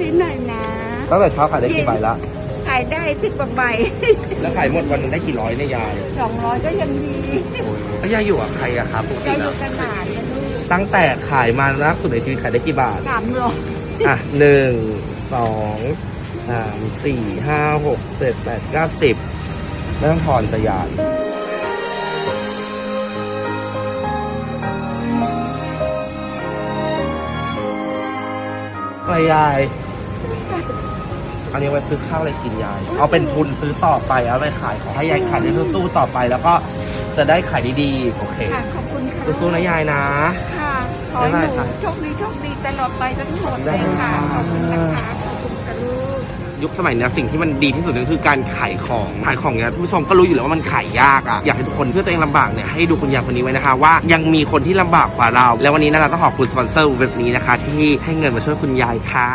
ที่ไหนนะ ตั้งแต่เช้าขายได้กี่ใบละ ขายได้สิบกว่าใบ แล้วขายหมดวันหนึงได้กี่ร้อยเนี่ยยายสองร้อยก็ยังดีแล้วยายอยู่กับใครอะครับปกได้ติอแล้ยู่วกันหลานนะลูกตั้งแต่ขายมาล่าสุดในชีวิตขายได้กี่บาท สามร้อยอะหนึ่งสองสามสี่ห้าหกเจ็ดแปดเก้าสิบไม่ต้องถอนจะยานไปยาย อันนี้ไว้ซื้อข้าวอะไรกินยาย เอาเป็นทุนซื้อต่อไปเอาไปขายขอให้ยายขายได้ตู้ๆต่อไป แล้วก็จะได้ขายดีๆโอเคค่ะ ขอบคุณค่ะสู้ๆนะยายนะ ค่ะขอให้หได้นูค่ะโชคดีโชคดีตลอดไปทั้งหมดเลยค่ะได้ขอบคุณนะคะขอบคุณค่ะลูกยุคสมัยเนี้ยสิ่งที่มันดีที่สุดก็คือการขายของขายของเนี้ยผู้ชมก็รู้อยู่แล้วว่ามันขายยากอะอยากให้ทุกคนเพื่อตัวเองลำบากเนี่ยให้ดูคุณยายคนนี้ไว้นะคะว่ายังมีคนที่ลำบากกว่าเรา แล้ววันนี้นะเราต้องขอบคุณสปอนเซอร์แบบนี้นะคะ ที่ให้เงินมาช่วยคุณยายค่ะ